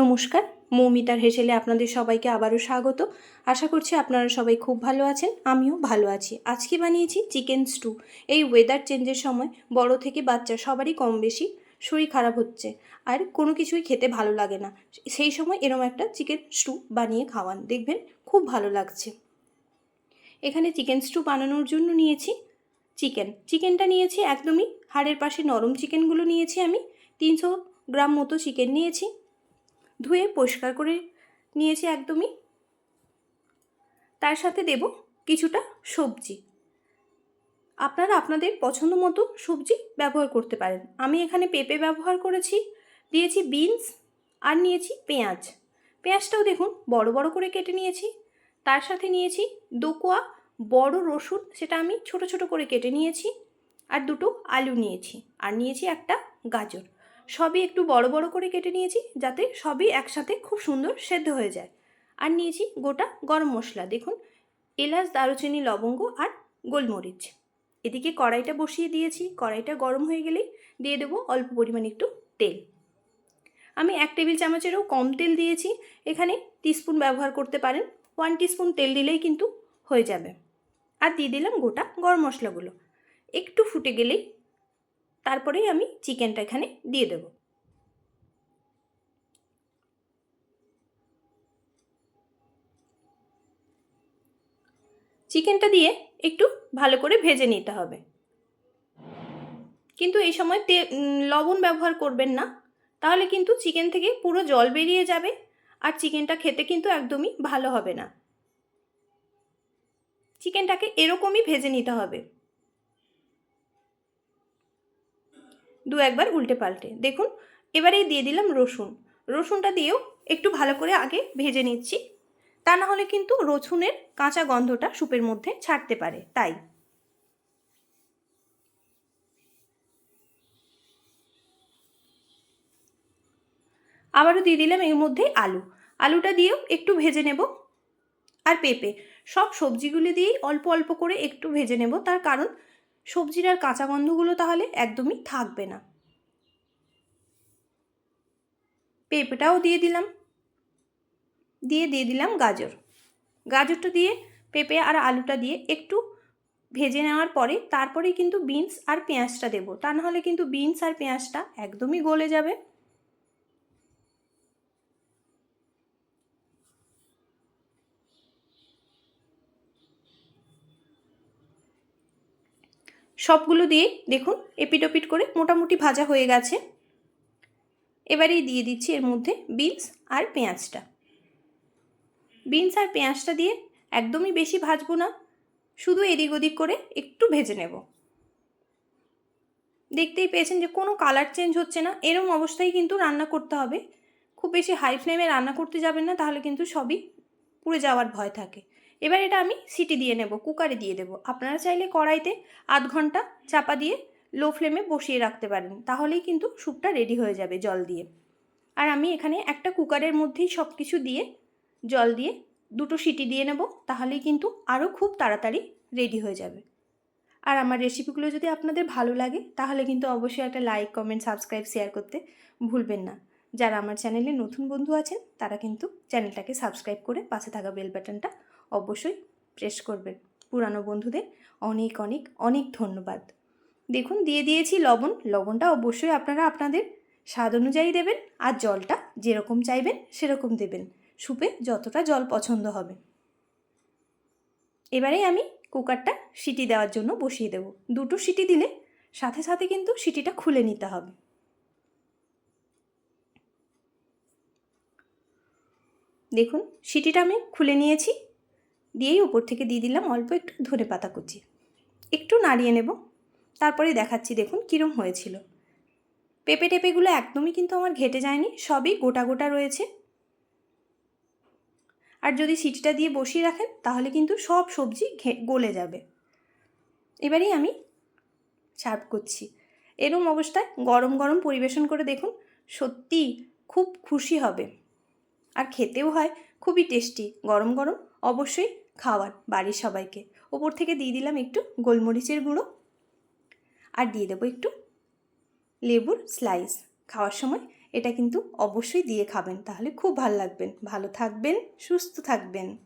নমস্কার, মৌমিতার হেসেলে আপনাদের সবাইকে আবারও স্বাগত। আশা করছি আপনারা সবাই খুব ভালো আছেন, আমিও ভালো আছি। আজকে বানিয়েছি চিকেন স্টু। এই ওয়েদার চেঞ্জের সময় বড় থেকে বাচ্চা সবারই কম বেশি শরীর খারাপ হচ্ছে। আর কোনো কিছুই খেতে ভালো লাগে না। সেই সময় এরম একটা চিকেন স্টু বানিয়ে খাওয়ান। দেখবেন খুব ভালো লাগছে। এখানে চিকেন স্টু বানানোর জন্য নিয়েছি চিকেন। চিকেনটা নিয়েছি একদমই হাড়ের পাশে নরম চিকেনগুলো নিয়েছি আমি। তিনশো গ্রাম মতো চিকেন নিয়েছি। ধুয়ে পরিষ্কার করে নিয়েছি একদমই। তার সাথে দেব কিছুটা সবজি। আপনারা আপনাদের পছন্দ মতো সবজি ব্যবহার করতে পারেন। আমি এখানে পেঁপে ব্যবহার করেছি, দিয়েছি বিনস আর নিয়েছি পেঁয়াজ। পেঁয়াজটাও দেখুন বড় বড় করে কেটে নিয়েছি। তার সাথে নিয়েছি দোকোয়া বড় রসুন, সেটা আমি ছোট ছোট করে কেটে নিয়েছি। আর দুটো আলু নিয়েছি। আর নিয়েছি একটা গাজর। সবই একটু বড় বড় করে কেটে নিয়েছি যাতে সবই একসাথে খুব সুন্দর সেদ্ধ হয়ে যায়। আর নিয়েছি গোটা গরম মশলা, দেখুন, এলাচ, দারুচিনি, লবঙ্গ আর গোলমরিচ। এদিকে কড়াইটা বসিয়ে দিয়েছি, কড়াইটা গরম হয়ে গেলেই দিয়ে দেবো অল্প পরিমাণে একটু তেল। আমি এক টেবিল চামচেরও কম তেল দিয়েছি, এখানে টিস্পুন ব্যবহার করতে পারেন ওয়ান টিস্পুন তেল দিলেই কিন্তু হয়ে যাবে। আর দিয়ে দিলাম গোটা গরম মশলাগুলো। একটু ফুটে গেলেই তারপরেই আমি চিকেনটা এখানে দিয়ে দেব। চিকেনটা দিয়ে একটু ভালো করে ভেজে নিতে হবে। কিন্তু এই সময় তে লবণ ব্যবহার করবেন না, তাহলে কিন্তু চিকেন থেকে পুরো জল বেরিয়ে যাবে আর চিকেনটা খেতে কিন্তু একদমই ভালো হবে না। চিকেনটাকে এরকমই ভেজে নিতে হবে। দু একবার উল্টে পাল্টে। দেখুন, এবারেই দিয়ে দিলাম রসুন। রসুনটা দিয়েও একটু ভালো করে আগে ভেজে নিচ্ছি। তা না হলে কিন্তু রসুনের কাঁচা গন্ধটা সুপের মধ্যে ছাড়তে পারে, তাই। আবারও দিয়ে দিলাম এর মধ্যে আলু। আলুটা দিয়েও একটু ভেজে নেব। আর পেঁপে, সব সবজিগুলি দিয়েই অল্প অল্প করে একটু ভেজে নেব। তার কারণ সবজির আর কাঁচা গন্ধগুলো তাহলে একদমই থাকবে না। পেঁপেটাও দিয়ে দিলাম। দিয়ে দিয়ে দিলাম গাজর। গাজরটা দিয়ে পেঁপে আর আলুটা দিয়ে একটু ভেজে নেওয়ার পরে তারপরে কিন্তু বিনস আর পেঁয়াজটা দেবো। তা নাহলে কিন্তু বিনস আর পেঁয়াজটা একদমই গলে যাবে। সবগুলো দিয়ে দেখুন এপিট করে মোটামুটি ভাজা হয়ে গেছে। এবারেই দিয়ে দিচ্ছি এর মধ্যে বিনস আর পেঁয়াজটা। বিনস আর পেঁয়াজটা দিয়ে একদমই বেশি ভাজবো না, শুধু এদিক ওদিক করে একটু ভেজে নেব। দেখতেই পেয়েছেন যে কোনো কালার চেঞ্জ হচ্ছে না, এরম অবস্থায় কিন্তু রান্না করতে হবে। খুব বেশি হাই ফ্লেমে রান্না করতে যাবেন না, তাহলে কিন্তু সবই পুড়ে যাওয়ার ভয় থাকে। এবার এটা আমি সিটি দিয়ে নেব, কুকারে দিয়ে দেবো। আপনারা চাইলে কড়াইতে আধ ঘণ্টা চাপা দিয়ে লো ফ্লেমে বসিয়ে রাখতে পারেন, তাহলেই কিন্তু স্যুপটা রেডি হয়ে যাবে জল দিয়ে। আর আমি এখানে একটা কুকারের মধ্যেই সব কিছু দিয়ে জল দিয়ে দুটো সিটি দিয়ে নেব, তাহলেই কিন্তু আরও খুব তাড়াতাড়ি রেডি হয়ে যাবে। আর আমার রেসিপিগুলো যদি আপনাদের ভালো লাগে, তাহলে কিন্তু অবশ্যই একটা লাইক কমেন্ট সাবস্ক্রাইব শেয়ার করতে ভুলবেন না। যারা আমার চ্যানেলে নতুন বন্ধু আছেন, তারা কিন্তু চ্যানেলটাকে সাবস্ক্রাইব করে পাশে থাকা বেল বাটনটা অবশ্যই প্রেস করবেন। পুরানো বন্ধুদের অনেক অনেক অনেক ধন্যবাদ। দেখুন, দিয়ে দিয়েছি লবণ। লবণটা অবশ্যই আপনারা আপনাদের স্বাদ অনুযায়ী দেবেন আর জলটা যেরকম চাইবেন সেরকম দেবেন। সুপে যতটা জল পছন্দ হবে। এবারে আমি কুকারটা সিটি দেওয়ার জন্য বসিয়ে দেব। দুটো সিটি দিলে সাথে সাথে কিন্তু সিটিটা খুলে নিতে হবে। দেখুন, সিটিটা আমি খুলে নিয়েছি। দিয়েই উপর থেকে দিয়ে দিলাম অল্প একটু ধনে পাতা কুচি। একটু নাড়িয়ে নেব। তারপরে দেখাচ্ছি দেখুন কীরম হয়েছিল। পেঁপে টেপেগুলো একদমই কিন্তু আমার ঘেটে যায়নি, সবই গোটা গোটা রয়েছে। আর যদি সিটিটা দিয়ে বসিয়ে রাখেন, তাহলে কিন্তু সব সবজি গলে যাবে। এবারেই আমি সার্ভ করছি। এরম অবস্থায় গরম গরম পরিবেশন করে দেখুন, সত্যি খুব খুশি হবে। আর খেতেও হয়, খুবই টেস্টি, গরম গরম। অবশ্যই খাওয়ার বাড়ির সবাইকে। ওপর থেকে দিয়ে দিলাম একটু গোলমরিচের গুঁড়ো। আর দিয়ে দেবো একটু লেবুর স্লাইস খাওয়ার সময় এটা কিন্তু অবশ্যই দিয়ে খাবেন, তাহলে খুব ভালো লাগবেন। ভালো থাকবেন, সুস্থ থাকবেন।